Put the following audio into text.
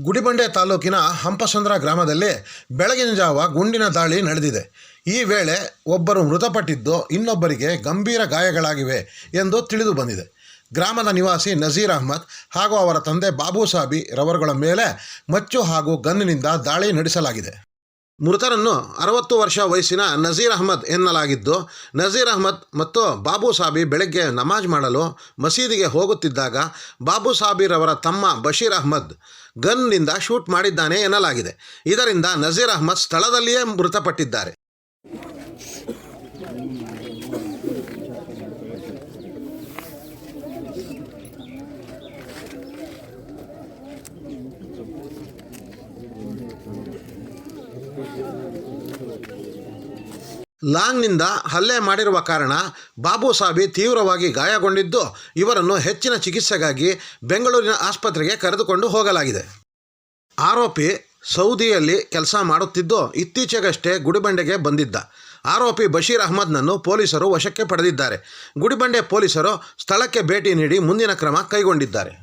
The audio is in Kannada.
ಗುಡಿಬಂಡೆ ತಾಲೂಕಿನ ಹಂಪಸಂದ್ರ ಗ್ರಾಮದಲ್ಲಿ ಬೆಳಗಿನ ಜಾವ ಗುಂಡಿನ ದಾಳಿ ನಡೆದಿದೆ. ಈ ವೇಳೆ ಒಬ್ಬರು ಮೃತಪಟ್ಟಿದ್ದು ಇನ್ನೊಬ್ಬರಿಗೆ ಗಂಭೀರ ಗಾಯಗಳಾಗಿವೆ ಎಂದು ತಿಳಿದು ಬಂದಿದೆ. ಗ್ರಾಮದ ನಿವಾಸಿ ನಜೀರ್ ಅಹ್ಮದ್ ಹಾಗೂ ಅವರ ತಂದೆ ಬಾಬು ಸಾಬಿ ರವರುಗಳ ಮೇಲೆ ಮಚ್ಚು ಹಾಗೂ ಗನ್ನಿನಿಂದ ದಾಳಿ ನಡೆಸಲಾಗಿದೆ. ಮೃತರನ್ನು ಅರವತ್ತು ವರ್ಷ ವಯಸ್ಸಿನ ನಜೀರ್ ಅಹಮದ್ ಎನ್ನಲಾಗಿದ್ದು, ನಜೀರ್ ಅಹಮದ್ ಮತ್ತು ಬಾಬು ಸಾಬಿ ಬೆಳಗ್ಗೆ ನಮಾಜ್ ಮಾಡಲು ಮಸೀದಿಗೆ ಹೋಗುತ್ತಿದ್ದಾಗ, ಬಾಬು ಸಾಬಿರವರ ತಮ್ಮ ಬಶೀರ್ ಅಹ್ಮದ್ ಗನ್ನಿಂದ ಶೂಟ್ ಮಾಡಿದ್ದಾನೆ ಎನ್ನಲಾಗಿದೆ. ಇದರಿಂದ ನಜೀರ್ ಅಹ್ಮದ್ ಸ್ಥಳದಲ್ಲಿಯೇ ಮೃತಪಟ್ಟಿದ್ದಾರೆ. ಲಾಂಗ್ನಿಂದ ಹಲ್ಲೆ ಮಾಡಿರುವ ಕಾರಣ ಬಾಬು ಸಾಬಿ ತೀವ್ರವಾಗಿ ಗಾಯಗೊಂಡಿದ್ದು ಇವರನ್ನು ಹೆಚ್ಚಿನ ಚಿಕಿತ್ಸೆಗಾಗಿ ಬೆಂಗಳೂರಿನ ಆಸ್ಪತ್ರೆಗೆ ಕರೆದುಕೊಂಡು ಹೋಗಲಾಗಿದೆ. ಆರೋಪಿ ಸೌದಿಯಲ್ಲಿ ಕೆಲಸ ಮಾಡುತ್ತಿದ್ದು ಇತ್ತೀಚೆಗಷ್ಟೇ ಗುಡಿಬಂಡೆಗೆ ಬಂದಿದ್ದ. ಆರೋಪಿ ಬಶೀರ್ ಅಹ್ಮದ್ನನ್ನು ಪೊಲೀಸರು ವಶಕ್ಕೆ ಪಡೆದಿದ್ದಾರೆ. ಗುಡಿಬಂಡೆ ಪೊಲೀಸರು ಸ್ಥಳಕ್ಕೆ ಭೇಟಿ ನೀಡಿ ಮುಂದಿನ ಕ್ರಮ ಕೈಗೊಂಡಿದ್ದಾರೆ.